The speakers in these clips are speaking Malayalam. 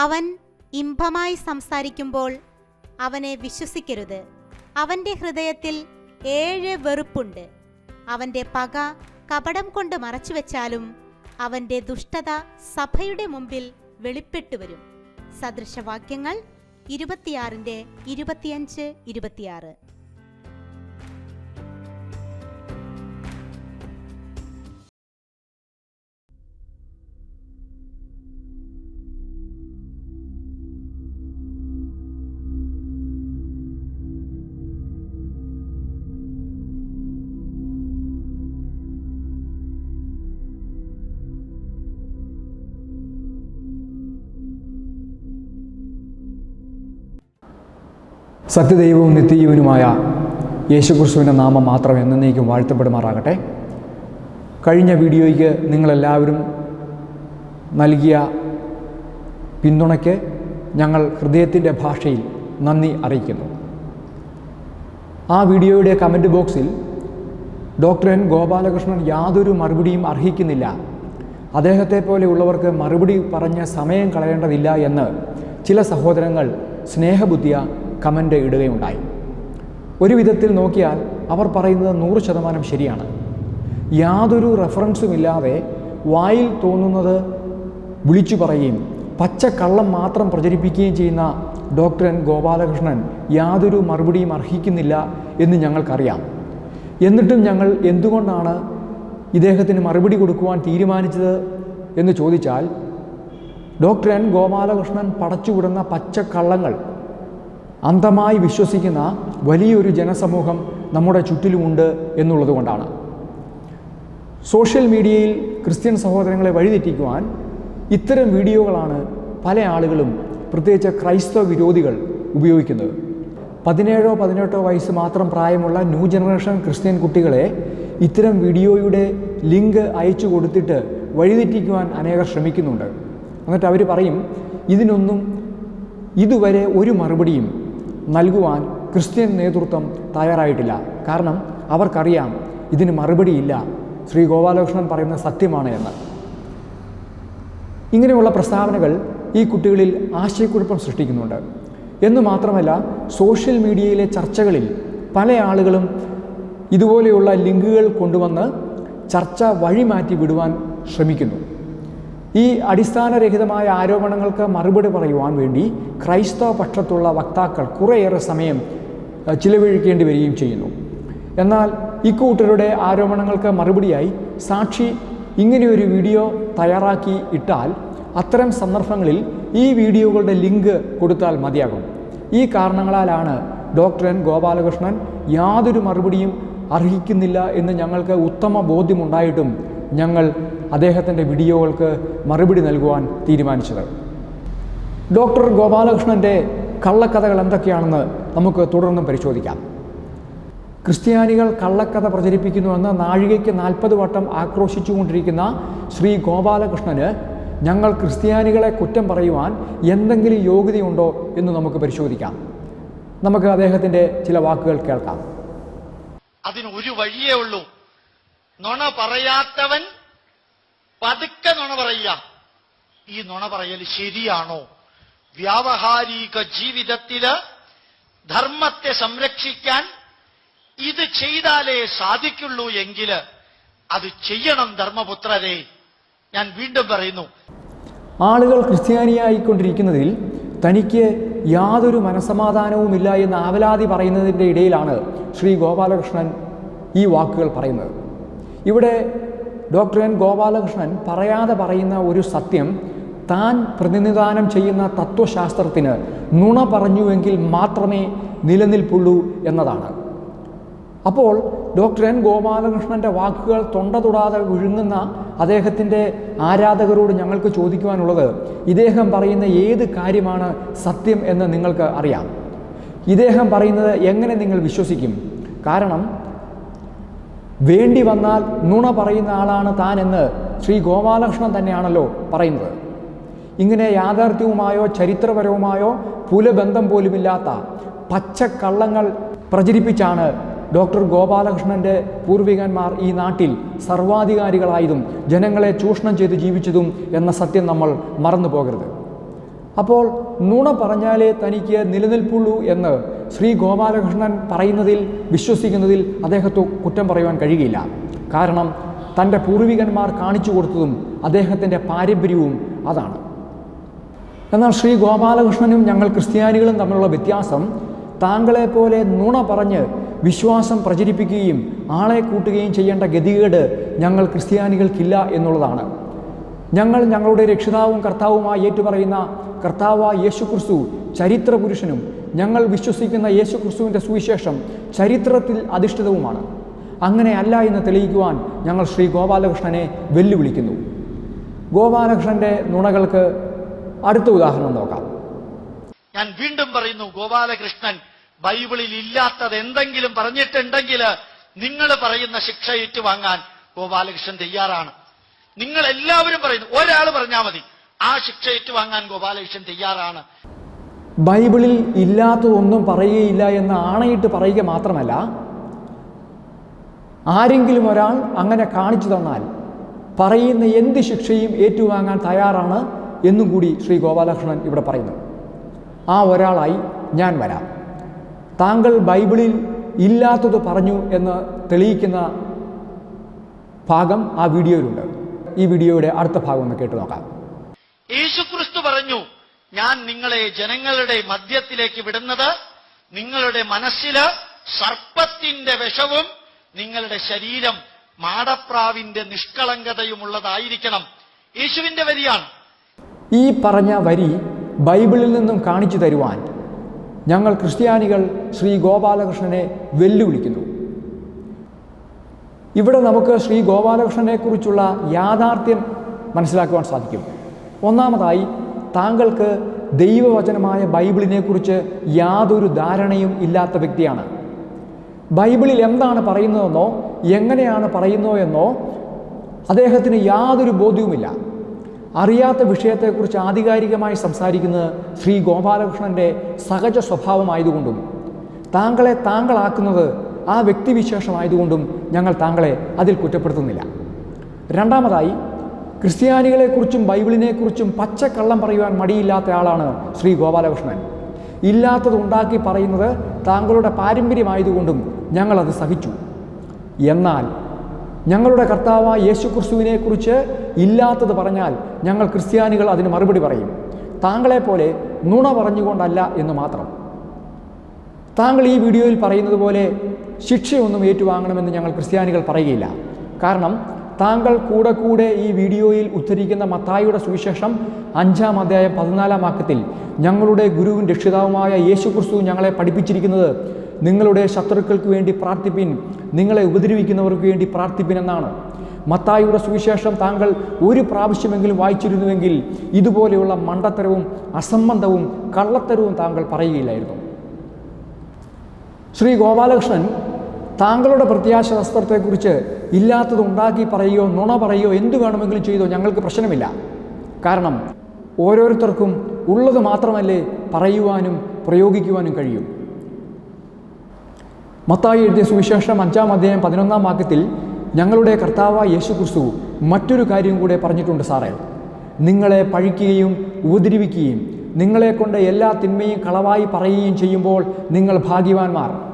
അവൻ ഇമ്പമായി സംസാരിക്കുമ്പോൾ അവനെ വിശ്വസിക്കരുത്. അവന്റെ ഹൃദയത്തിൽ ഏഴ് വെറുപ്പുണ്ട്. അവന്റെ പക കപടം കൊണ്ട് മറച്ചുവെച്ചാലും അവന്റെ ദുഷ്ടത സഭയുടെ മുമ്പിൽ വെളിപ്പെട്ടു വരും. സദൃശവാക്യങ്ങൾ ഇരുപത്തിയാറിന്റെ ഇരുപത്തിയഞ്ച് ഇരുപത്തിയാറ്. സത്യദൈവവും നിത്യജീവനുമായ യേശുക്രിസ്തുവിന്റെ നാമം മാത്രം എന്നേക്കും വാഴ്ത്തപ്പെടുമാറാകട്ടെ. കഴിഞ്ഞ വീഡിയോയ്ക്ക് നിങ്ങളെല്ലാവരും നൽകിയ പിന്തുണയ്ക്ക് ഞങ്ങൾ ഹൃദയത്തിന്റെ ഭാഷയിൽ നന്ദി അറിയിക്കുന്നു. ആ വീഡിയോയുടെ കമന്റ് ബോക്സിൽ ഡോക്ടർ എൻ ഗോപാലകൃഷ്ണൻ യാതൊരു മറുപടിയും അർഹിക്കുന്നില്ല. അദ്ദേഹത്തെ പോലെയുള്ളവർക്ക് മറുപടി പറഞ്ഞ് സമയം കളയേണ്ടതില്ല എന്ന് ചില സഹോദരങ്ങൾ സ്നേഹബുദ്ധിയ കമന്റ് ഇടുകയുണ്ടായി. ഒരു വിധത്തിൽ നോക്കിയാൽ അവർ പറയുന്നത് നൂറ് ശതമാനം ശരിയാണ്. യാതൊരു റെഫറൻസും ഇല്ലാതെ വായിൽ തോന്നുന്നത് വിളിച്ചു പറയുകയും പച്ചക്കള്ളം മാത്രം പ്രചരിപ്പിക്കുകയും ചെയ്യുന്ന ഡോക്ടർ എൻ ഗോപാലകൃഷ്ണൻ യാതൊരു മറുപടിയും അർഹിക്കുന്നില്ല എന്ന് ഞങ്ങൾക്കറിയാം. എന്നിട്ടും ഞങ്ങൾ എന്തുകൊണ്ടാണ് ഇദ്ദേഹത്തിന് മറുപടി കൊടുക്കുവാൻ തീരുമാനിച്ചത് എന്ന് ചോദിച്ചാൽ ഡോക്ടർ എൻ ഗോപാലകൃഷ്ണൻ പടച്ചുവിടുന്ന പച്ചക്കള്ളങ്ങൾ അന്ധമായി വിശ്വസിക്കുന്ന വലിയൊരു ജനസമൂഹം നമ്മുടെ ചുറ്റിലുമുണ്ട് എന്നുള്ളതുകൊണ്ടാണ് സോഷ്യൽ മീഡിയയിൽ ക്രിസ്ത്യൻ സഹോദരങ്ങളെ വഴിതെറ്റിക്കുവാൻ ഇത്തരം വീഡിയോകളാണ് പല ആളുകളും പ്രത്യേകിച്ച് ക്രൈസ്തവ വിരോധികൾ ഉപയോഗിക്കുന്നത്. പതിനേഴോ പതിനെട്ടോ വയസ്സ് മാത്രം പ്രായമുള്ള ന്യൂ ജനറേഷൻ ക്രിസ്ത്യൻ കുട്ടികളെ ഇത്തരം വീഡിയോയുടെ ലിങ്ക് അയച്ചു കൊടുത്തിട്ട് വഴിതെറ്റിക്കുവാൻ അനേകർ ശ്രമിക്കുന്നുണ്ട്. എന്നിട്ട് അവർ പറയും ഇതിനൊന്നും ഇതുവരെ ഒരു മറുപടിയും നൽകുവാൻ ക്രിസ്ത്യൻ നേതൃത്വം തയ്യാറായിട്ടില്ല. കാരണം അവർക്കറിയാം ഇതിന് മറുപടിയില്ല. ശ്രീ ഗോപാലകൃഷ്ണൻ പറയുന്ന സത്യമാണ് എന്ന്. ഇങ്ങനെയുള്ള പ്രസ്താവനകൾ ഈ കുട്ടികളിൽ ആശയക്കുഴപ്പം സൃഷ്ടിക്കുന്നുണ്ട്. എന്ന് മാത്രമല്ല സോഷ്യൽ മീഡിയയിലെ ചർച്ചകളിൽ പല ആളുകളും ഇതുപോലെയുള്ള ലിങ്കുകൾ കൊണ്ടുവന്ന് ചർച്ച വഴിമാറ്റി വിടുവാൻ ശ്രമിക്കുന്നു. ഈ അടിസ്ഥാനരഹിതമായ ആരോപണങ്ങൾക്ക് മറുപടി പറയുവാൻ വേണ്ടി ക്രൈസ്തവ പക്ഷത്തുള്ള വക്താക്കൾ കുറേയേറെ സമയം ചിലവഴിക്കേണ്ടി വരികയും ചെയ്യുന്നു. എന്നാൽ ഇക്കൂട്ടരുടെ ആരോപണങ്ങൾക്ക് മറുപടിയായി സാക്ഷി ഇങ്ങനെയൊരു വീഡിയോ തയ്യാറാക്കി ഇട്ടാൽ അത്തരം സന്ദർഭങ്ങളിൽ ഈ വീഡിയോകളുടെ ലിങ്ക് കൊടുത്താൽ മതിയാകും. ഈ കാരണങ്ങളാലാണ് ഡോക്ടർ എൻ ഗോപാലകൃഷ്ണൻ യാതൊരു മറുപടിയും അർഹിക്കുന്നില്ല എന്ന് ഞങ്ങൾക്ക് ഉത്തമ ബോധ്യമുണ്ടായിട്ടും ഞങ്ങൾ അദ്ദേഹത്തിന്റെ വീഡിയോകൾക്ക് മറുപടി നൽകുവാൻ തീരുമാനിച്ചത്. ഡോക്ടർ ഗോപാലകൃഷ്ണന്റെ കള്ളക്കഥകൾ എന്തൊക്കെയാണെന്ന് നമുക്ക് തുടർന്നും പരിശോധിക്കാം. ക്രിസ്ത്യാനികൾ കള്ളക്കഥ പ്രചരിപ്പിക്കുന്നുവെന്ന് നാഴികയ്ക്ക് നാൽപ്പത് വട്ടം ആക്രോശിച്ചുകൊണ്ടിരിക്കുന്ന ശ്രീ ഗോപാലകൃഷ്ണന് ഞങ്ങൾ ക്രിസ്ത്യാനികളെ കുറ്റം പറയുവാൻ എന്തെങ്കിലും യോഗ്യതയുണ്ടോ എന്ന് നമുക്ക് പരിശോധിക്കാം. നമുക്ക് അദ്ദേഹത്തിന്റെ ചില വാക്കുകൾ കേൾക്കാം. അതിന് ഒരു വഴിയേ ഉള്ളൂ. നുണ പറയാത്തവൻ പതുക്കെ നുണ പറയുക. ഈ നുണ പറയൽ ശരിയാണോ? വ്യാവഹാരിക ജീവിതത്തിൽ ധർമ്മത്തെ സംരക്ഷിക്കാൻ ഇത് ചെയ്താലേ സാധിക്കുള്ളൂ എങ്കിൽ അത് ചെയ്യണം ധർമ്മപുത്രരെ. ഞാൻ വീണ്ടും പറയുന്നു. ആളുകൾ ക്രിസ്ത്യാനിയായിക്കൊണ്ടിരിക്കുന്നതിൽ തനിക്ക് യാതൊരു മനസമാധാനവുമില്ല എന്ന് ആവലാതി പറയുന്നതിന്റെ ഇടയിലാണ് ശ്രീ ഗോപാലകൃഷ്ണൻ ഈ വാക്കുകൾ പറയുന്നത്. ഇവിടെ ഡോക്ടർ എൻ ഗോപാലകൃഷ്ണൻ പറയാതെ പറയുന്ന ഒരു സത്യം താൻ പ്രതിനിധാനം ചെയ്യുന്ന തത്വശാസ്ത്രത്തിന് നുണ പറഞ്ഞുവെങ്കിൽ മാത്രമേ നിലനിൽപ്പുള്ളൂ എന്നതാണ്. അപ്പോൾ ഡോക്ടർ എൻ ഗോപാലകൃഷ്ണന്റെ വാക്കുകൾ തൊണ്ട തൊടാതെ വിഴുങ്ങുന്ന അദ്ദേഹത്തിന്റെ ആരാധകരോട് ഞങ്ങൾക്ക് ചോദിക്കുവാനുള്ളത് ഇദ്ദേഹം പറയുന്ന ഏത് കാര്യമാണ് സത്യം എന്ന് നിങ്ങൾക്ക് അറിയാം. ഇദ്ദേഹം പറയുന്നത് എങ്ങനെ നിങ്ങൾ വിശ്വസിക്കും? കാരണം വേണ്ടി വന്നാൽ നുണ പറയുന്ന ആളാണ് താൻ എന്ന് ശ്രീ ഗോപാലകൃഷ്ണൻ തന്നെയാണല്ലോ പറയുന്നത്. ഇങ്ങനെ യാഥാർത്ഥ്യവുമായോ ചരിത്രപരവുമായോ പുലബന്ധം പോലുമില്ലാത്ത പച്ചക്കള്ളങ്ങൾ പ്രചരിപ്പിച്ചാണ് ഡോക്ടർ ഗോപാലകൃഷ്ണന്റെ പൂർവികന്മാർ ഈ നാട്ടിൽ സർവാധികാരികളായതും ജനങ്ങളെ ചൂഷണം ചെയ്ത് ജീവിച്ചതും എന്ന സത്യം നമ്മൾ മറന്നു പോകരുത് അപ്പോൾ നുണ പറഞ്ഞാലേ തനിക്ക് നിലനിൽപ്പുള്ളൂ എന്ന് ശ്രീ ഗോപാലകൃഷ്ണൻ പറയുന്നതിൽ വിശ്വസിക്കുന്നതിൽ അദ്ദേഹത്തെ കുറ്റം പറയുവാൻ കഴിയുകയില്ല. കാരണം തന്റെ പൂർവികന്മാർ കാണിച്ചു കൊടുത്തതും അദ്ദേഹത്തിന്റെ പാരമ്പര്യവും അതാണ്. എന്നാൽ ശ്രീ ഗോപാലകൃഷ്ണനും ഞങ്ങൾ ക്രിസ്ത്യാനികളും തമ്മിലുള്ള വ്യത്യാസം താങ്കളെപ്പോലെ നുണ പറഞ്ഞ് വിശ്വാസം പ്രചരിപ്പിക്കുകയും ആളെ കൂട്ടുകയും ചെയ്യേണ്ട ഗതികേട് ഞങ്ങൾ ക്രിസ്ത്യാനികൾക്കില്ല എന്നുള്ളതാണ്. ഞങ്ങൾ ഞങ്ങളുടെ രക്ഷിതാവും കർത്താവുമായി ഏറ്റുപറയുന്ന കർത്താവായ യേശുക്രിസ്തു ചരിത്ര പുരുഷനും ഞങ്ങൾ വിശ്വസിക്കുന്ന യേശുക്രിസ്തുവിന്റെ സുവിശേഷം ചരിത്രത്തിൽ അധിഷ്ഠിതവുമാണ്. അങ്ങനെയല്ല എന്ന് തെളിയിക്കുവാൻ ഞങ്ങൾ ശ്രീ ഗോപാലകൃഷ്ണനെ വെല്ലുവിളിക്കുന്നു. ഗോപാലകൃഷ്ണന്റെ നുണകൾക്ക് അടുത്ത ഉദാഹരണം നോക്കാം. ഞാൻ വീണ്ടും പറയുന്നു ഗോപാലകൃഷ്ണൻ ബൈബിളിൽ ഇല്ലാത്തത് എന്തെങ്കിലും പറഞ്ഞിട്ടുണ്ടെങ്കിൽ നിങ്ങൾ പറയുന്ന ശിക്ഷ ഏറ്റുവാങ്ങാൻ ഗോപാലകൃഷ്ണൻ തയ്യാറാണ്. നിങ്ങൾ എല്ലാവരും പറയുന്നു ഒരാൾ പറഞ്ഞാൽ മതി. ആ ശിക്ഷ ഏറ്റുവാങ്ങാൻ ഗോപാലകൃഷ്ണൻ തയ്യാറാണ്. ബൈബിളിൽ ഇല്ലാത്തതൊന്നും പറയുകയില്ല എന്ന് ആണയിട്ട് പറയുക മാത്രമല്ല ആരെങ്കിലും ഒരാൾ അങ്ങനെ കാണിച്ചു തന്നാൽ പറയുന്ന എന്ത് ശിക്ഷയും ഏറ്റുവാങ്ങാൻ തയ്യാറാണ് എന്നും കൂടി ശ്രീ ഗോപാലകൃഷ്ണൻ ഇവിടെ പറയുന്നു. ആ ഒരാളായി ഞാൻ വരാം. താങ്കൾ ബൈബിളിൽ ഇല്ലാത്തത് പറഞ്ഞു എന്ന് തെളിയിക്കുന്ന ഭാഗം ആ വീഡിയോയിലുണ്ട്. ഈ വീഡിയോയുടെ അടുത്ത ഭാഗം ഒന്ന് കേട്ടു നോക്കാം. യേശുക്രിസ്തു പറഞ്ഞു ഞാൻ നിങ്ങളെ ജനങ്ങളുടെ മധ്യത്തിലേക്ക് വിടുന്നത് നിങ്ങളുടെ മനസ്സിൽ സർപ്പത്തിന്റെ വിഷവും നിങ്ങളുടെ ശരീരം മാടപ്രാവിന്റെ നിഷ്കളങ്കതയുമുള്ളതായിരിക്കണം. യേശുവിന്റെ വരിയാണ്. ഈ പറഞ്ഞ വരി ബൈബിളിൽ നിന്നും കാണിച്ചു തരുവാൻ ഞങ്ങൾ ക്രിസ്ത്യാനികൾ ശ്രീ ഗോപാലകൃഷ്ണനെ വെല്ലുവിളിക്കുന്നു. ഇവിടെ നമുക്ക് ശ്രീ ഗോപാലകൃഷ്ണനെക്കുറിച്ചുള്ള യാഥാർത്ഥ്യം മനസ്സിലാക്കുവാൻ സാധിക്കും. ഒന്നാമതായി താങ്കൾക്ക് ദൈവവചനമായ ബൈബിളിനെക്കുറിച്ച് യാതൊരു ധാരണയും ഇല്ലാത്ത വ്യക്തിയാണ്. ബൈബിളിൽ എന്താണ് പറയുന്നതെന്നോ എങ്ങനെയാണ് പറയുന്നോ എന്നോ അദ്ദേഹത്തിന് യാതൊരു ബോധ്യവുമില്ല. അറിയാത്ത വിഷയത്തെക്കുറിച്ച് ആധികാരികമായി സംസാരിക്കുന്നത് ശ്രീ ഗോപാലകൃഷ്ണന്റെ സഹജ സ്വഭാവമായതുകൊണ്ടും താങ്കളെ താങ്കളാക്കുന്നത് ആ വ്യക്തിവിശേഷമായതുകൊണ്ടും ഞങ്ങൾ താങ്കളെ അതിൽ കുറ്റപ്പെടുത്തുന്നില്ല. രണ്ടാമതായി ക്രിസ്ത്യാനികളെക്കുറിച്ചും ബൈബിളിനെക്കുറിച്ചും പച്ചക്കള്ളം പറയുവാൻ മടിയില്ലാത്ത ആളാണ് ശ്രീ ഗോപാലകൃഷ്ണൻ. ഇല്ലാത്തത് ഉണ്ടാക്കി പറയുന്നത് താങ്കളുടെ പാരമ്പര്യമായതുകൊണ്ടും ഞങ്ങളത് സഹിച്ചു. എന്നാൽ ഞങ്ങളുടെ കർത്താവായ യേശു ക്രിസ്തുവിനെക്കുറിച്ച് ഇല്ലാത്തത് പറഞ്ഞാൽ ഞങ്ങൾ ക്രിസ്ത്യാനികൾ അതിന് മറുപടി പറയും. താങ്കളെപ്പോലെ നുണ പറഞ്ഞുകൊണ്ടല്ല എന്ന് മാത്രം. താങ്കൾ ഈ വീഡിയോയിൽ പറയുന്നത് പോലെ ശിക്ഷയൊന്നും ഏറ്റുവാങ്ങണമെന്ന് ഞങ്ങൾ ക്രിസ്ത്യാനികൾ പറയുകയില്ല. കാരണം താങ്കൾ കൂടെ കൂടെ ഈ വീഡിയോയിൽ ഉദ്ധരിക്കുന്ന മത്തായിയുടെ സുവിശേഷം അഞ്ചാം അധ്യായം പതിനാലാം വാക്യത്തിൽ ഞങ്ങളുടെ ഗുരുവും രക്ഷിതാവുമായ യേശു ക്രിസ്തു ഞങ്ങളെ പഠിപ്പിച്ചിരിക്കുന്നത് നിങ്ങളുടെ ശത്രുക്കൾക്ക് വേണ്ടി പ്രാർത്ഥിപ്പിൻ നിങ്ങളെ ഉപദ്രവിക്കുന്നവർക്ക് വേണ്ടി പ്രാർത്ഥിപ്പിൻ എന്നാണ്. മത്തായിയുടെ സുവിശേഷം താങ്കൾ ഒരു പ്രാവശ്യമെങ്കിലും വായിച്ചിരുന്നുവെങ്കിൽ ഇതുപോലെയുള്ള മണ്ടത്തരവും അസംബന്ധവും കള്ളത്തരവും താങ്കൾ പറയുകയില്ലായിരുന്നു. ശ്രീ ഗോപാലകൃഷ്ണൻ താങ്കളുടെ പ്രത്യാശ വസ്ത്രത്തെക്കുറിച്ച് ഇല്ലാത്തത് ഉണ്ടാക്കി പറയുകയോ നുണ പറയുകയോ എന്തു വേണമെങ്കിലും ചെയ്തോ ഞങ്ങൾക്ക് പ്രശ്നമില്ല. കാരണം ഓരോരുത്തർക്കും ഉള്ളത് മാത്രമല്ലേ പറയുവാനും പ്രയോഗിക്കുവാനും കഴിയും. മത്തായി എഴുതിയ സുവിശേഷം അഞ്ചാം അധ്യായം പതിനൊന്നാം വാക്യത്തിൽ ഞങ്ങളുടെ കർത്താവായ യേശു ക്രിസ്തു മറ്റൊരു കാര്യം കൂടെ പറഞ്ഞിട്ടുണ്ട് സാറേ. നിങ്ങളെ പഴിക്കുകയും ഉപദ്രവിക്കുകയും നിങ്ങളെക്കൊണ്ട് എല്ലാ തിന്മയും കളവായി പറയുകയും ചെയ്യുമ്പോൾ നിങ്ങൾ ഭാഗ്യവാന്മാർ.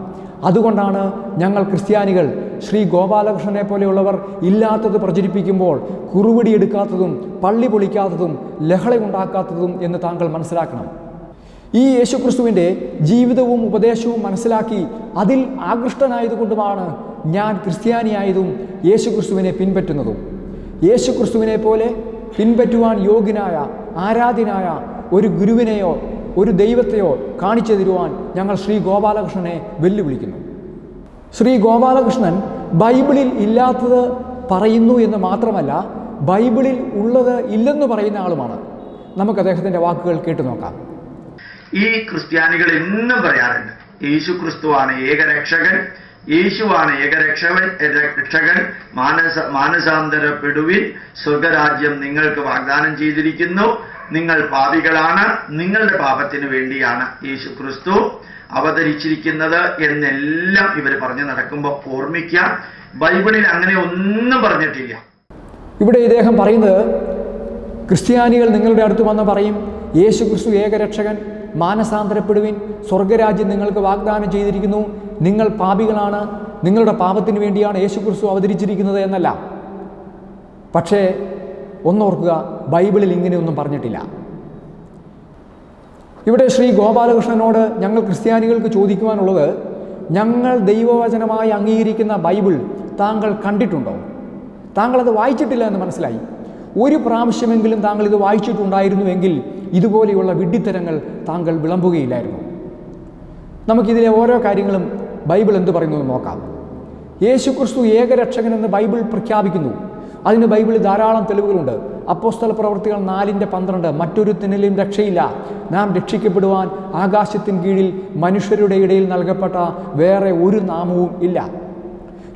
അതുകൊണ്ടാണ് ഞങ്ങൾ ക്രിസ്ത്യാനികൾ ശ്രീ ഗോപാലകൃഷ്ണനെ പോലെയുള്ളവർ ഇല്ലാത്തത് പ്രചരിപ്പിക്കുമ്പോൾ കുറുവടി എടുക്കാത്തതും പള്ളി പൊളിക്കാത്തതും ലഹളയുണ്ടാക്കാത്തതും എന്ന് താങ്കൾ മനസ്സിലാക്കണം. ഈ യേശുക്രിസ്തുവിന്റെ ജീവിതവും ഉപദേശവും മനസ്സിലാക്കി അതിൽ ആകൃഷ്ടനായതുകൊണ്ടുമാണ് ഞാൻ ക്രിസ്ത്യാനിയായതും യേശുക്രിസ്തുവിനെ പിൻപറ്റുന്നതും. യേശുക്രിസ്തുവിനെ പോലെ പിൻപറ്റുവാൻ യോഗ്യനായ ആരാധ്യനായ ഒരു ഗുരുവിനെയോ ഒരു ദൈവത്തെയോ കാണിച്ചു തരുവാൻ ഞങ്ങൾ ശ്രീ ഗോപാലകൃഷ്ണനെ വെല്ലുവിളിക്കുന്നു. ശ്രീ ഗോപാലകൃഷ്ണൻ ബൈബിളിൽ ഇല്ലാത്തത് പറയുന്നു എന്ന് മാത്രമല്ല ബൈബിളിൽ ഉള്ളത് ഇല്ലെന്ന് പറയുന്ന ആളുമാണ്. നമുക്ക് അദ്ദേഹത്തിന്റെ വാക്കുകൾ കേട്ടു നോക്കാം. ഈ ക്രിസ്ത്യാനികൾ എന്നും പറയാറുണ്ട് യേശു ക്രിസ്തുവാണ് ഏകരക്ഷകൻ യേശുവാണ് ഏകരക്ഷകൻ രക്ഷകൻ മാനസ മാനസാന്തരപ്പെടുവിൻ സ്വർഗരാജ്യം നിങ്ങൾക്ക് വാഗ്ദാനം ചെയ്തിരിക്കുന്നു നിങ്ങൾ പാപികളാണ്. നിങ്ങളുടെ പാപത്തിന് വേണ്ടിയാണ് യേശു ക്രിസ്തു അവതരിച്ചിരിക്കുന്നത് എന്നെല്ലാം ഇവർ പറഞ്ഞു നടക്കുമ്പോൾ ഓർമ്മിക്കാം ബൈബിളിൽ അങ്ങനെ ഒന്നും പറഞ്ഞിട്ടില്ല. ഇവിടെ ഇദ്ദേഹം പറയുന്നത് ക്രിസ്ത്യാനികൾ നിങ്ങളുടെ അടുത്ത് വന്ന് പറയും യേശു ക്രിസ്തു ഏകരക്ഷകൻ മാനസാന്തരപ്പെടുവിൻ സ്വർഗരാജ്യം നിങ്ങൾക്ക് വാഗ്ദാനം ചെയ്തിരിക്കുന്നു. നിങ്ങൾ പാപികളാണ്. നിങ്ങളുടെ പാപത്തിന് വേണ്ടിയാണ് യേശു ക്രിസ്തു അവതരിച്ചിരിക്കുന്നത് എന്നല്ല. പക്ഷേ ഒന്നോർക്കുക ബൈബിളിൽ ഇങ്ങനെയൊന്നും പറഞ്ഞിട്ടില്ല. ഇവിടെ ശ്രീ ഗോപാലകൃഷ്ണനോട് ഞങ്ങൾ ക്രിസ്ത്യാനികൾക്ക് ചോദിക്കുവാനുള്ളത് ഞങ്ങൾ ദൈവവചനമായി അംഗീകരിക്കുന്ന ബൈബിൾ താങ്കൾ കണ്ടിട്ടുണ്ടോ? താങ്കൾ അത് വായിച്ചിട്ടില്ല എന്ന് മനസ്സിലായി. ഒരു പ്രാവശ്യമെങ്കിലും താങ്കൾ ഇത് വായിച്ചിട്ടുണ്ടായിരുന്നുവെങ്കിൽ ഇതുപോലെയുള്ള വിഡ്ഢിത്തരങ്ങൾ താങ്കൾ വിളമ്പുകയില്ലായിരുന്നു. നമുക്കിതിലെ ഓരോ കാര്യങ്ങളും ബൈബിൾ എന്ത് പറയുന്നു നോക്കാം. യേശുക്രിസ്തു ഏകരക്ഷകനെന്ന് ബൈബിൾ പ്രഖ്യാപിക്കുന്നു. അതിന് ബൈബിളിൽ ധാരാളം തെളിവുകളുണ്ട്. അപ്പോസ്തല പ്രവർത്തികൾ നാലിന്റെ പന്ത്രണ്ട് മറ്റൊരു മറ്റൊരുത്തിനിലും രക്ഷയില്ല. നാം രക്ഷിക്കപ്പെടുവാൻ ആകാശത്തിന് കീഴിൽ മനുഷ്യരുടെ ഇടയിൽ നൽകപ്പെട്ട വേറെ ഒരു നാമവും ഇല്ല.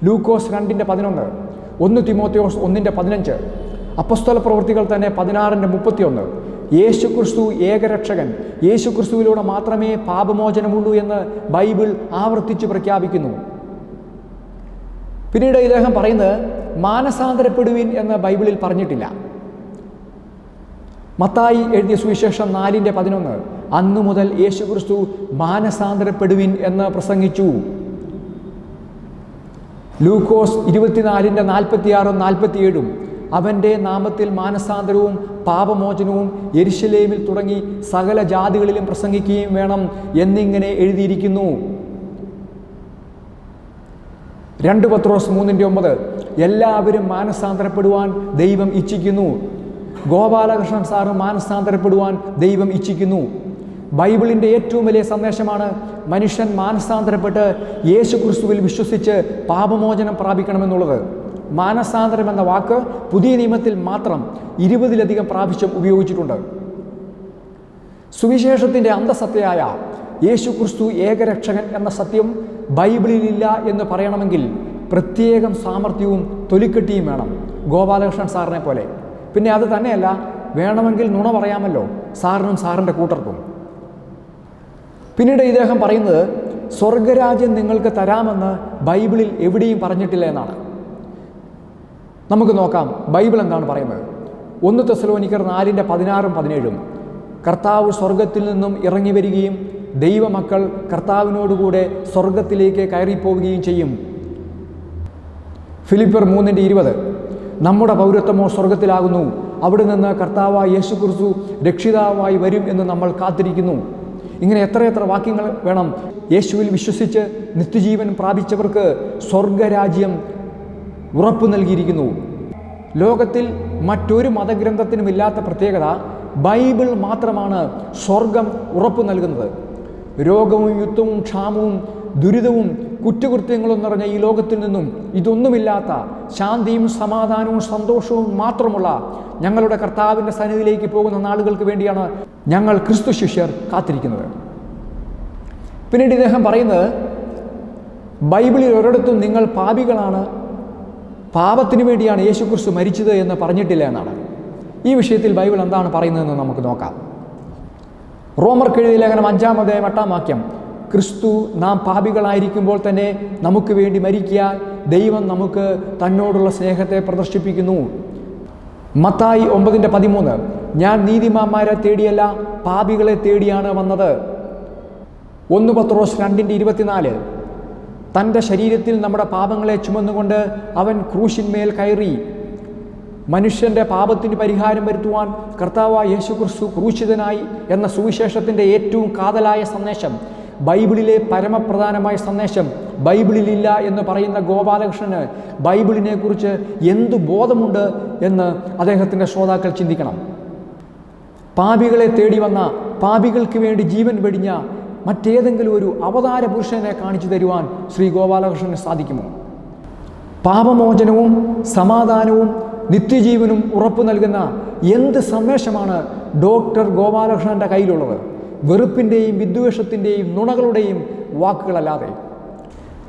ലൂക്കോസ് രണ്ടിന്റെ പതിനൊന്ന് ഒന്ന് തിമോത്തിയോസ് ഒന്നിന്റെ പതിനഞ്ച് അപ്പസ്തല പ്രവൃത്തികൾ തന്നെ പതിനാറിന്റെ മുപ്പത്തിയൊന്ന്. യേശു ക്രിസ്തു ഏകരക്ഷകൻ യേശു ക്രിസ്തുവിലൂടെ മാത്രമേ പാപമോചനമുള്ളൂ എന്ന് ബൈബിൾ ആവർത്തിച്ച് പ്രഖ്യാപിക്കുന്നു. പിന്നീട് ഇദ്ദേഹം പറയുന്നത് മാനസാന്തരപ്പെടുവിൻ എന്ന് ബൈബിളിൽ പറഞ്ഞിട്ടില്ല. മത്തായി എഴുതിയ സുവിശേഷം നാലിന്റെ പതിനൊന്ന് അന്നു മുതൽ യേശു ക്രിസ്തു മാനസാന്തരപ്പെടുവിൻ എന്ന് പ്രസംഗിച്ചു. ലൂക്കോസ് ഇരുപത്തിനാലിന്റെ നാൽപ്പത്തിയാറും നാൽപ്പത്തിയേഴും അവന്റെ നാമത്തിൽ മാനസാന്തരവും പാപമോചനവും എരിശിലേമിൽ തുടങ്ങി സകല ജാതികളിലും പ്രസംഗിക്കുകയും വേണം എന്നിങ്ങനെ എഴുതിയിരിക്കുന്നു. രണ്ട് പത്രോസ് മൂന്നിന്റെ ഒമ്പത്. എല്ലാവരും മാനസാന്തരപ്പെടുവാൻ ദൈവം ഇച്ഛിക്കുന്നു. ഗോപാലകൃഷ്ണൻ സാറ് മാനസാന്തരപ്പെടുവാൻ ദൈവം ഇച്ഛിക്കുന്നു. ബൈബിളിന്റെ ഏറ്റവും വലിയ സന്ദേശമാണ് മനുഷ്യൻ മാനസാന്തരപ്പെട്ട് യേശു ക്രിസ്തുവിൽ വിശ്വസിച്ച് പാപമോചനം പ്രാപിക്കണമെന്നുള്ളത്. മാനസാന്തരം എന്ന വാക്ക് പുതിയ നിയമത്തിൽ മാത്രം ഇരുപതിലധികം പ്രാവശ്യം ഉപയോഗിച്ചിട്ടുണ്ട്. സുവിശേഷത്തിന്റെ അന്തസത്തയായ യേശു ക്രിസ്തു ഏകരക്ഷകൻ എന്ന സത്യം ബൈബിളിലില്ല എന്ന് പറയണമെങ്കിൽ പ്രത്യേകം സാമർഥ്യവും തൊലിക്കെട്ടിയും വേണം. ഗോപാലകൃഷ്ണൻ സാറിനെ പോലെ. പിന്നെ അത് തന്നെയല്ല വേണമെങ്കിൽ നുണ പറയാമല്ലോ. സാറിനും സാറിന്റെ കൂട്ടർക്കും. പിന്നീട് ഇദ്ദേഹം പറയുന്നത് സ്വർഗരാജ്യം നിങ്ങൾക്ക് തരാമെന്ന് ബൈബിളിൽ എവിടെയും പറഞ്ഞിട്ടില്ല എന്നാണ്. നമുക്ക് നോക്കാം ബൈബിൾ എന്താണ് പറയുന്നത്. ഒന്ന് തെസലോനിക്കർ നാലിന്റെ പതിനാറും പതിനേഴും. കർത്താവ് സ്വർഗത്തിൽ നിന്നും ഇറങ്ങി വരികയും ദൈവമക്കൾ കർത്താവിനോടുകൂടെ സ്വർഗത്തിലേക്ക് കയറിപ്പോവുകയും ചെയ്യും. ഫിലിപ്പർ മൂന്നിന്റെ ഇരുപത്. നമ്മുടെ പൗരത്വമോ സ്വർഗത്തിലാകുന്നു അവിടെ നിന്ന് കർത്താവായ യേശു കുറിച്ചു രക്ഷിതാവായി വരും എന്ന് നമ്മൾ കാത്തിരിക്കുന്നു. ഇങ്ങനെ എത്രയെത്ര വാക്യങ്ങൾ വേണം. യേശുവിൽ വിശ്വസിച്ച് നിത്യജീവൻ പ്രാപിച്ചവർക്ക് സ്വർഗരാജ്യം ഉറപ്പു നൽകിയിരിക്കുന്നു. ലോകത്തിൽ മറ്റൊരു മതഗ്രന്ഥത്തിനുമില്ലാത്ത പ്രത്യേകത ബൈബിൾ മാത്രമാണ് സ്വർഗം ഉറപ്പു നൽകുന്നത്. രോഗവും യുദ്ധവും ക്ഷാമവും ദുരിതവും കുറ്റകൃത്യങ്ങളും നിറഞ്ഞ ഈ ലോകത്തിൽ നിന്നും ഇതൊന്നുമില്ലാത്ത ശാന്തിയും സമാധാനവും സന്തോഷവും മാത്രമുള്ള ഞങ്ങളുടെ കർത്താവിന്റെ സന്നിധിയിലേക്ക് പോകുന്ന നാളുകൾക്ക് വേണ്ടിയാണ് ഞങ്ങൾ ക്രിസ്തു ശിഷ്യർ കാത്തിരിക്കുന്നത്. പിന്നീട് ഇദ്ദേഹം പറയുന്നത് ബൈബിളിൽ ഒരിടത്തും നിങ്ങൾ പാപികളാണ് പാപത്തിന് വേണ്ടിയാണ് യേശുക്രിസ്തു മരിച്ചത് എന്ന് പറഞ്ഞിട്ടില്ല എന്നാണ്. ഈ വിഷയത്തിൽ ബൈബിൾ എന്താണ് പറയുന്നതെന്ന് നമുക്ക് നോക്കാം. റോമർക്കെഴുതിയ ലേഖനം അഞ്ചാമതായ എട്ടാം വാക്യം. ക്രിസ്തു നാം പാപികളായിരിക്കുമ്പോൾ തന്നെ നമുക്ക് വേണ്ടി മരിക്കാൻ ദൈവം നമുക്ക് തന്നോടുള്ള സ്നേഹത്തെ പ്രദർശിപ്പിക്കുന്നു. മത്തായി ഒമ്പതിന്റെ പതിമൂന്ന്. ഞാൻ നീതിമാന്മാരെ തേടിയല്ല പാപികളെ തേടിയാണ് വന്നത്. ഒന്ന് പത്രോസ് രണ്ടിന്റെ ഇരുപത്തിനാല്. തന്റെ ശരീരത്തിൽ നമ്മുടെ പാപങ്ങളെ ചുമന്നുകൊണ്ട് അവൻ ക്രൂശിന്മേൽ കയറി. മനുഷ്യന്റെ പാപത്തിന് പരിഹാരം വരുത്തുവാൻ കർത്താവ് യേശു ക്രിസ്തു ക്രൂശിതനായി എന്ന സുവിശേഷത്തിന്റെ ഏറ്റവും കാതലായ സന്ദേശം ബൈബിളിലെ പരമപ്രധാനമായ സന്ദേശം ബൈബിളിലില്ല എന്ന് പറയുന്ന ഗോപാലകൃഷ്ണന് ബൈബിളിനെക്കുറിച്ച് എന്തു ബോധമുണ്ട് എന്ന് അദ്ദേഹത്തിന്റെ ശ്രോതാക്കൾ ചിന്തിക്കണം. പാപികളെ തേടി വന്ന പാപികൾക്ക് വേണ്ടി ജീവൻ വെടിഞ്ഞ മറ്റേതെങ്കിലും ഒരു അവതാര പുരുഷനെ കാണിച്ചു തരുവാൻ ശ്രീ ഗോപാലകൃഷ്ണന് സാധിക്കുമോ? പാപമോചനവും സമാധാനവും നിത്യജീവനും ഉറപ്പു നൽകുന്ന എന്ത് സന്ദേശമാണ് ഡോക്ടർ ഗോപാലകൃഷ്ണന്റെ കയ്യിലുള്ളത്? വെറുപ്പിന്റെയും വിദ്വേഷത്തിന്റെയും നുണകളുടെയും വാക്കുകളല്ലാതെ.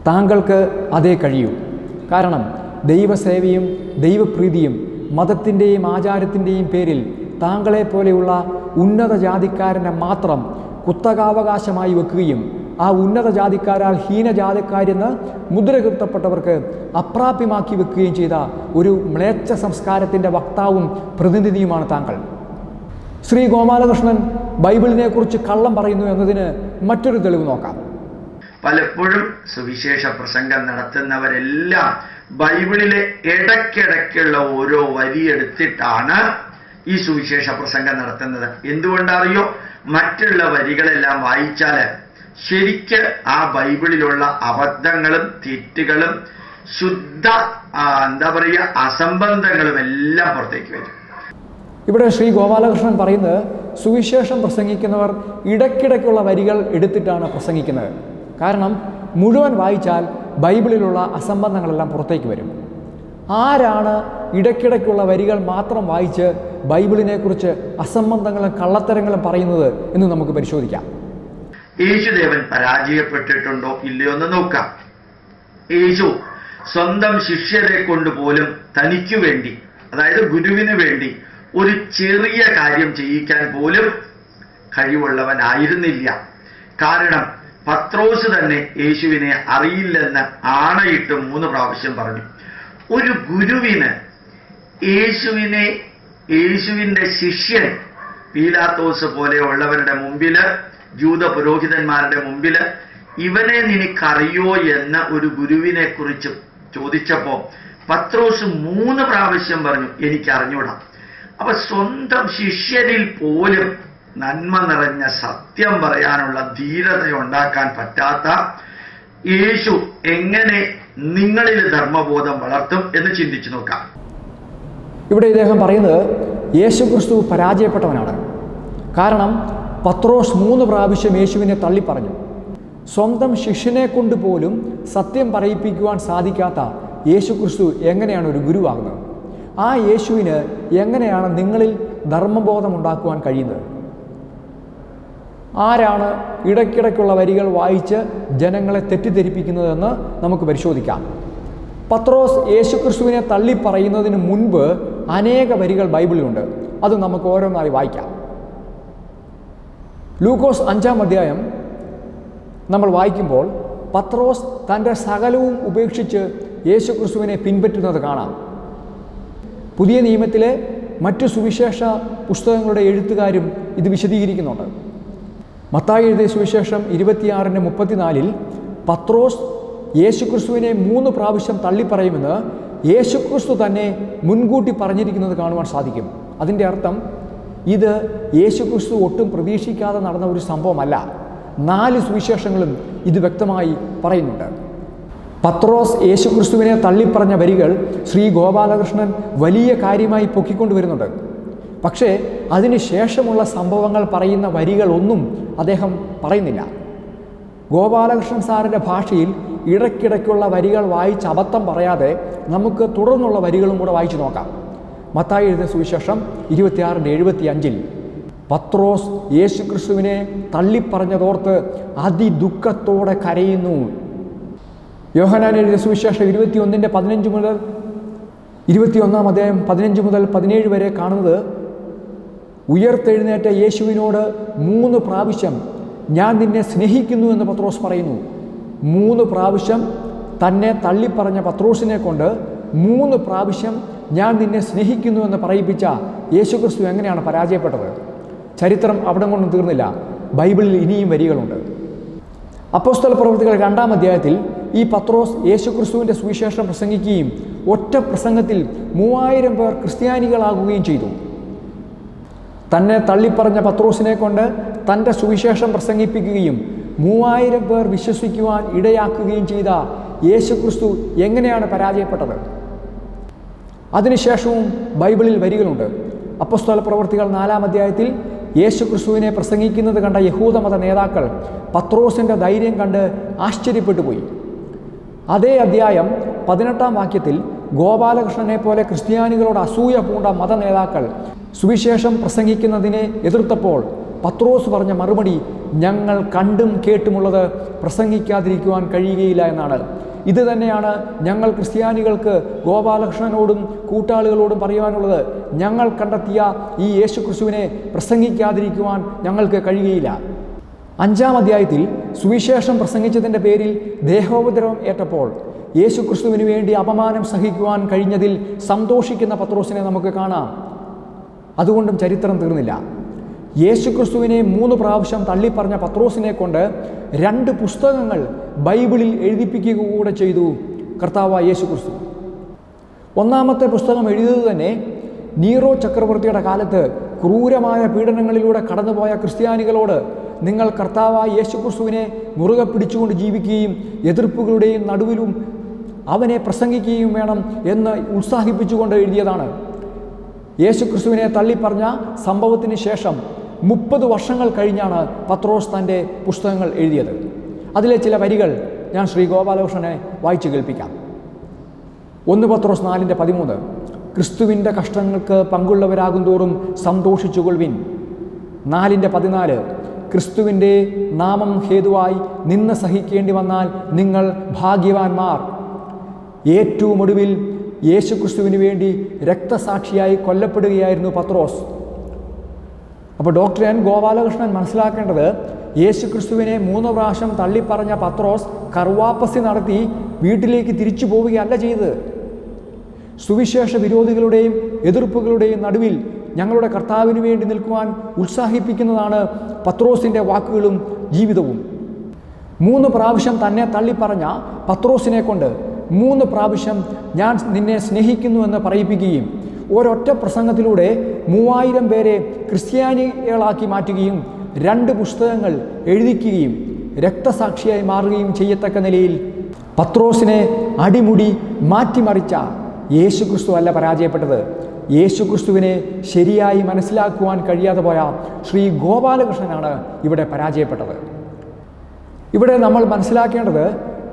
താങ്കൾക്ക് അതേ കഴിയൂ. കാരണം ദൈവസേവയും ദൈവപ്രീതിയും മതത്തിന്റെയും ആചാരത്തിന്റെയും പേരിൽ താങ്കളെപ്പോലെയുള്ള ഉന്നത ജാതിക്കാരനെ മാത്രം കുത്തകാവകാശമായി വെക്കുകയും ആ ഉന്നത ജാതിക്കാരാൽ ഹീനജാതിക്കാരെന്ന് മുദ്രകുത്തപ്പെട്ടവർക്ക് അപ്രാപ്യമാക്കി വെക്കുകയും ചെയ്ത ഒരു മ്ലേച്ഛ സംസ്കാരത്തിന്റെ വക്താവും പ്രതിനിധിയുമാണ് താങ്കൾ. ശ്രീ ഗോപാലകൃഷ്ണൻ ബൈബിളിനെ കുറിച്ച് കള്ളം പറയുന്നു എന്നതിന് മറ്റൊരു തെളിവ് നോക്കാം. പലപ്പോഴും സുവിശേഷ പ്രസംഗം നടത്തുന്നവരെല്ലാം ബൈബിളിലെ ഇടയ്ക്കിടയ്ക്കുള്ള ഓരോ വരി എടുത്തിട്ടാണ് ഈ സുവിശേഷ പ്രസംഗം നടത്തുന്നത്. എന്തുകൊണ്ടറിയോ? മറ്റുള്ള വരികളെല്ലാം വായിച്ചാൽ ശരിക്ക് ആ ബൈബിളിലുള്ള അബദ്ധങ്ങളും തെറ്റുകളും ശുദ്ധ എന്താ പറയുക അസംബന്ധങ്ങളും എല്ലാം പുറത്തേക്ക് വരും. ഇവിടെ ശ്രീ ഗോപാലകൃഷ്ണൻ പറയുന്നത് സുവിശേഷം പ്രസംഗിക്കുന്നവർ ഇടയ്ക്കിടയ്ക്കുള്ള വരികൾ എടുത്തിട്ടാണ് പ്രസംഗിക്കുന്നത്. കാരണം മുഴുവൻ വായിച്ചാൽ ബൈബിളിലുള്ള അസംബന്ധങ്ങളെല്ലാം പുറത്തേക്ക് വരും. ആരാണ് ഇടയ്ക്കിടയ്ക്കുള്ള വരികൾ മാത്രം വായിച്ച് ബൈബിളിനെക്കുറിച്ച് അസംബന്ധങ്ങളും കള്ളത്തരങ്ങളും പറയുന്നത് എന്ന് നമുക്ക് പരിശോധിക്കാം. യേശുദേവൻ പരാജയപ്പെട്ടിട്ടുണ്ടോ ഇല്ലയോ എന്ന് നോക്കാം. യേശു സ്വന്തം ശിഷ്യരെ കൊണ്ടുപോലും തനിക്കു വേണ്ടി അതായത് ഗുരുവിന് വേണ്ടി ഒരു ചെറിയ കാര്യം ചെയ്യിക്കാൻ പോലും കഴിവുള്ളവനായിരുന്നില്ല. കാരണം പത്രോസ് തന്നെ യേശുവിനെ അറിയില്ലെന്ന് ആണയിട്ട് മൂന്ന് പ്രാവശ്യം പറഞ്ഞു. ഒരു ഗുരുവിന് യേശുവിനെ യേശുവിന്റെ ശിഷ്യൻ പീലാത്തോസ് പോലെയുള്ളവരുടെ മുമ്പിൽ ജൂത പുരോഹിതന്മാരുടെ മുമ്പിൽ ഇവനെ നിനക്കറിയോ എന്ന് ഒരു ഗുരുവിനെ കുറിച്ച് ചോദിച്ചപ്പോ പത്രോസ് മൂന്ന് പ്രാവശ്യം പറഞ്ഞു എനിക്ക് അറിഞ്ഞൂടാം അപ്പൊ സ്വന്തം ശിഷ്യരിൽ പോലും നന്മ നിറഞ്ഞ സത്യം പറയാനുള്ള ധീരത ഉണ്ടാക്കാൻ പറ്റാത്ത യേശു എങ്ങനെ നിങ്ങളിൽ ധർമ്മബോധം വളർത്തും എന്ന് ചിന്തിച്ചു നോക്കാം. ഇവിടെ ഇദ്ദേഹം പറയുന്നത് യേശു ക്രിസ്തു പരാജയപ്പെട്ടവനാണ്. കാരണം പത്രോസ് മൂന്ന് പ്രാവശ്യം യേശുവിനെ തള്ളിപ്പറഞ്ഞു. സ്വന്തം ശിഷ്യനെ കൊണ്ട് പോലും സത്യം പറയിപ്പിക്കുവാൻ സാധിക്കാത്ത യേശു ക്രിസ്തു എങ്ങനെയാണ് ഒരു ഗുരുവാകുന്നത്? ആ യേശുവിന് എങ്ങനെയാണ് നിങ്ങളിൽ ധർമ്മബോധം ഉണ്ടാക്കുവാൻ കഴിയുന്നത്? ആരാണ് ഇടയ്ക്കിടയ്ക്കുള്ള വരികൾ വായിച്ച് ജനങ്ങളെ തെറ്റിദ്ധരിപ്പിക്കുന്നതെന്ന് നമുക്ക് പരിശോധിക്കാം. പത്രോസ് യേശുക്രിസ്തുവിനെ തള്ളിപ്പറയുന്നതിന് മുൻപ് അനേക വരികൾ ബൈബിളിലുണ്ട്. അത് നമുക്ക് ഓരോന്നായി വായിക്കാം. ലൂക്കോസ് അഞ്ചാം അധ്യായം നമ്മൾ വായിക്കുമ്പോൾ പത്രോസ് തന്റെ സകലവും ഉപേക്ഷിച്ച് യേശുക്രിസ്തുവിനെ പിൻപറ്റുന്നത് കാണാം. പുതിയ നിയമത്തിലെ മറ്റു സുവിശേഷ പുസ്തകങ്ങളുടെ എഴുത്തുകാരും ഇത് വിശദീകരിക്കുന്നുണ്ട്. മത്തായി എഴുതിയ സുവിശേഷം ഇരുപത്തിയാറിന് മുപ്പത്തിനാലിൽ പത്രോസ് യേശുക്രിസ്തുവിനെ മൂന്ന് പ്രാവശ്യം തള്ളിപ്പറയുമെന്ന് യേശുക്രിസ്തു തന്നെ മുൻകൂട്ടി പറഞ്ഞിരിക്കുന്നത് കാണുവാൻ സാധിക്കും. അതിന്റെ അർത്ഥം ഇത് യേശുക്രിസ്തു ഒട്ടും പ്രതീക്ഷിക്കാതെ നടന്ന ഒരു സംഭവമല്ല. നാല് സുവിശേഷങ്ങളും ഇത് വ്യക്തമായി പറയുന്നുണ്ട്. പത്രോസ് യേശുക്രിസ്തുവിനെ തള്ളിപ്പറഞ്ഞ വരികൾ ശ്രീ ഗോപാലകൃഷ്ണൻ വലിയ കാര്യമായി പൊക്കിക്കൊണ്ടുവരുന്നുണ്ട് പക്ഷേ അതിന് ശേഷമുള്ള സംഭവങ്ങൾ പറയുന്ന വരികളൊന്നും അദ്ദേഹം പറയുന്നില്ല. ഗോപാലകൃഷ്ണൻ സാറിന്റെ ഭാഷയിൽ ഇടയ്ക്കിടയ്ക്കുള്ള വരികൾ വായിച്ച് അബദ്ധം പറയാതെ നമുക്ക് തുടർന്നുള്ള വരികളും കൂടെ വായിച്ചു നോക്കാം. മത്തായി എഴുതിയ സുവിശേഷം ഇരുപത്തിയാറിന്റെ എഴുപത്തി അഞ്ചിൽ പത്രോസ് യേശുക്രിസ്തുവിനെ തള്ളിപ്പറഞ്ഞതോർത്ത് അതിദുഃഖത്തോടെ കരയുന്നു. യോഹനാൻ എഴുതിയ സുവിശേഷം ഇരുപത്തിയൊന്നിന്റെ പതിനഞ്ച് മുതൽ ഇരുപത്തിയൊന്നാം അദ്ദേഹം പതിനഞ്ച് മുതൽ പതിനേഴ് വരെ കാണുന്നത് ഉയർത്തെഴുന്നേറ്റ യേശുവിനോട് മൂന്ന് പ്രാവശ്യം ഞാൻ നിന്നെ സ്നേഹിക്കുന്നു എന്ന് പത്രോസ് പറയുന്നു. മൂന്ന് പ്രാവശ്യം തന്നെ തള്ളിപ്പറഞ്ഞ പത്രോസിനെ കൊണ്ട് മൂന്ന് പ്രാവശ്യം ഞാൻ നിന്നെ സ്നേഹിക്കുന്നു എന്ന് പറയിപ്പിച്ച യേശുക്രിസ്തു എങ്ങനെയാണ് പരാജയപ്പെട്ടത്? ചരിത്രം അവിടെ കൊണ്ടും തീർന്നില്ല. ബൈബിളിൽ ഇനിയും വരികളുണ്ട്. അപ്പോസ്തല പ്രവൃത്തികൾ രണ്ടാം അധ്യായത്തിൽ ഈ പത്രോസ് യേശുക്രിസ്തുവിന്റെ സുവിശേഷം പ്രസംഗിക്കുകയും ഒറ്റ പ്രസംഗത്തിൽ മൂവായിരം പേർ ക്രിസ്ത്യാനികളാകുകയും ചെയ്തു. തന്നെ തള്ളിപ്പറഞ്ഞ പത്രോസിനെ കൊണ്ട് തന്റെ സുവിശേഷം പ്രസംഗിപ്പിക്കുകയും മൂവായിരം പേർ വിശ്വസിക്കുവാൻ ഇടയാക്കുകയും ചെയ്ത യേശുക്രിസ്തു എങ്ങനെയാണ് പരാജയപ്പെട്ടത്? അതിനുശേഷവും ബൈബിളിൽ വരികളുണ്ട്. അപ്പസ്തോല പ്രവർത്തികൾ നാലാം അധ്യായത്തിൽ യേശു ക്രിസ്തുവിനെ പ്രസംഗിക്കുന്നത് കണ്ട യഹൂദമത നേതാക്കൾ പത്രോസിന്റെ ധൈര്യം കണ്ട് ആശ്ചര്യപ്പെട്ടു പോയി. അതേ അധ്യായം പതിനെട്ടാം വാക്യത്തിൽ ഗോപാലകൃഷ്ണനെ പോലെ ക്രിസ്ത്യാനികളോട് അസൂയ പൂണ്ട മത നേതാക്കൾ സുവിശേഷം പ്രസംഗിക്കുന്നതിനെ എതിർത്തപ്പോൾ പത്രോസ് പറഞ്ഞ മറുപടി ഞങ്ങൾ കണ്ടും കേട്ടുമുള്ളത് പ്രസംഗിക്കാതിരിക്കുവാൻ കഴിയുകയില്ല എന്നാണ്. ഇത് തന്നെയാണ് ഞങ്ങൾ ക്രിസ്ത്യാനികൾക്ക് ഗോപാലകൃഷ്ണനോടും കൂട്ടാളികളോടും പറയുവാനുള്ളത്. ഞങ്ങൾ കണ്ടെത്തിയ ഈ യേശു ക്രിസ്തുവിനെ പ്രസംഗിക്കാതിരിക്കുവാൻ ഞങ്ങൾക്ക് കഴിയുകയില്ല. അഞ്ചാം അധ്യായത്തിൽ സുവിശേഷം പ്രസംഗിച്ചതിന്റെ പേരിൽ ദേഹോപദ്രവം ഏറ്റപ്പോൾ യേശു ക്രിസ്തുവിന് വേണ്ടി അപമാനം സഹിക്കുവാൻ കഴിഞ്ഞതിൽ സന്തോഷിക്കുന്ന പത്രോസിനെ നമുക്ക് കാണാം. അതുകൊണ്ടും ചരിത്രം തീർന്നില്ല. യേശു ക്രിസ്തുവിനെ മൂന്ന് പ്രാവശ്യം തള്ളിപ്പറഞ്ഞ പത്രോസിനെ കൊണ്ട് രണ്ട് പുസ്തകങ്ങൾ ബൈബിളിൽ എഴുതിപ്പിക്കുക കൂടെ ചെയ്തു കർത്താവ യേശുക്രിസ്തു. ഒന്നാമത്തെ പുസ്തകം എഴുതിയത് തന്നെ നീറോ ചക്രവർത്തിയുടെ കാലത്ത് ക്രൂരമായ പീഡനങ്ങളിലൂടെ കടന്നുപോയ ക്രിസ്ത്യാനികളോട് നിങ്ങൾ കർത്താവായ യേശുക്രിസ്തുവിനെ മുറുകെ പിടിച്ചുകൊണ്ട് ജീവിക്കുകയും എതിർപ്പുകളുടെയും നടുവിലും അവനെ പ്രസംഗിക്കുകയും വേണം എന്ന് ഉത്സാഹിപ്പിച്ചുകൊണ്ട് എഴുതിയതാണ്. യേശുക്രിസ്തുവിനെ തള്ളിപ്പറഞ്ഞ സംഭവത്തിന് ശേഷം മുപ്പത് വർഷങ്ങൾ കഴിഞ്ഞാണ് പത്രോസ് തന്റെ പുസ്തകങ്ങൾ എഴുതിയത്. അതിലെ ചില വരികൾ ഞാൻ ശ്രീ ഗോപാലകൃഷ്ണനെ വായിച്ചു കേൾപ്പിക്കാം. ഒന്ന് പത്രോസ് നാലിന്റെ പതിമൂന്ന്. ക്രിസ്തുവിന്റെ കഷ്ടങ്ങൾക്ക് പങ്കുള്ളവരാകും തോറും സന്തോഷിച്ചുകൊള്ളുവിൻ. നാലിന്റെ പതിനാല്. ക്രിസ്തുവിന്റെ നാമം ഹേതുവായി നിന്ന് സഹിക്കേണ്ടി വന്നാൽ നിങ്ങൾ ഭാഗ്യവാന്മാർ. ഏറ്റവും ഒടുവിൽ യേശുക്രിസ്തുവിന് വേണ്ടി രക്തസാക്ഷിയായി കൊല്ലപ്പെടുകയായിരുന്നു പത്രോസ്. അപ്പോൾ ഡോക്ടർ എൻ ഗോപാലകൃഷ്ണൻ മനസ്സിലാക്കേണ്ടത് യേശു ക്രിസ്തുവിനെ മൂന്ന് പ്രാവശ്യം തള്ളിപ്പറഞ്ഞ പത്രോസ് കർവാപ്പസി നടത്തി വീട്ടിലേക്ക് തിരിച്ചു പോവുകയല്ല ചെയ്തത്. സുവിശേഷ വിരോധികളുടെയും എതിർപ്പുകളുടെയും നടുവിൽ ഞങ്ങളുടെ കർത്താവിന് വേണ്ടി നിൽക്കുവാൻ ഉത്സാഹിപ്പിക്കുന്നതാണ് പത്രോസിന്റെ വാക്കുകളും ജീവിതവും. മൂന്ന് പ്രാവശ്യം തന്നെ തള്ളിപ്പറഞ്ഞ പത്രോസിനെ കൊണ്ട് മൂന്ന് പ്രാവശ്യം ഞാൻ നിന്നെ സ്നേഹിക്കുന്നുവെന്ന് പറയിപ്പിക്കുകയും ഒരൊറ്റ പ്രസംഗത്തിലൂടെ മൂവായിരം പേരെ ക്രിസ്ത്യാനികളാക്കി മാറ്റുകയും രണ്ട് പുസ്തകങ്ങൾ എഴുതിക്കുകയും രക്തസാക്ഷിയായി മാറുകയും ചെയ്യത്തക്ക നിലയിൽ പത്രോസിനെ അടിമുടി മാറ്റിമറിച്ച യേശുക്രിസ്തു അല്ല പരാജയപ്പെട്ടത്. യേശുക്രിസ്തുവിനെ ശരിയായി മനസ്സിലാക്കുവാൻ കഴിയാതെ പോയ ശ്രീ ഗോപാലകൃഷ്ണനാണ് ഇവിടെ പരാജയപ്പെട്ടത്. ഇവിടെ നമ്മൾ മനസ്സിലാക്കേണ്ടത്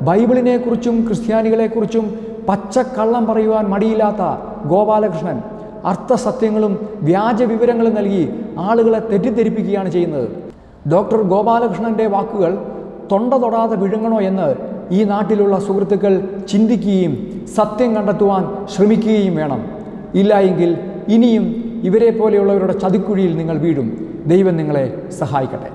ബൈബിളിനെക്കുറിച്ചും ക്രിസ്ത്യാനികളെക്കുറിച്ചും പച്ചക്കള്ളം പറയുവാൻ മടിയില്ലാത്ത ഗോപാലകൃഷ്ണൻ അർത്ഥസത്യങ്ങളും വ്യാജ വിവരങ്ങളും നൽകി ആളുകളെ തെറ്റിദ്ധരിപ്പിക്കുകയാണ് ചെയ്യുന്നത്. ഡോക്ടർ ഗോപാലകൃഷ്ണന്റെ വാക്കുകൾ തൊണ്ട തൊടാതെ വിഴുങ്ങണോ എന്ന് ഈ നാട്ടിലുള്ള സുഹൃത്തുക്കൾ ചിന്തിക്കുകയും സത്യം കണ്ടെത്തുവാൻ ശ്രമിക്കുകയും വേണം. ഇല്ല ഇനിയും ഇവരെ പോലെയുള്ളവരുടെ ചതിക്കുഴിയിൽ നിങ്ങൾ വീഴും. ദൈവം നിങ്ങളെ സഹായിക്കട്ടെ.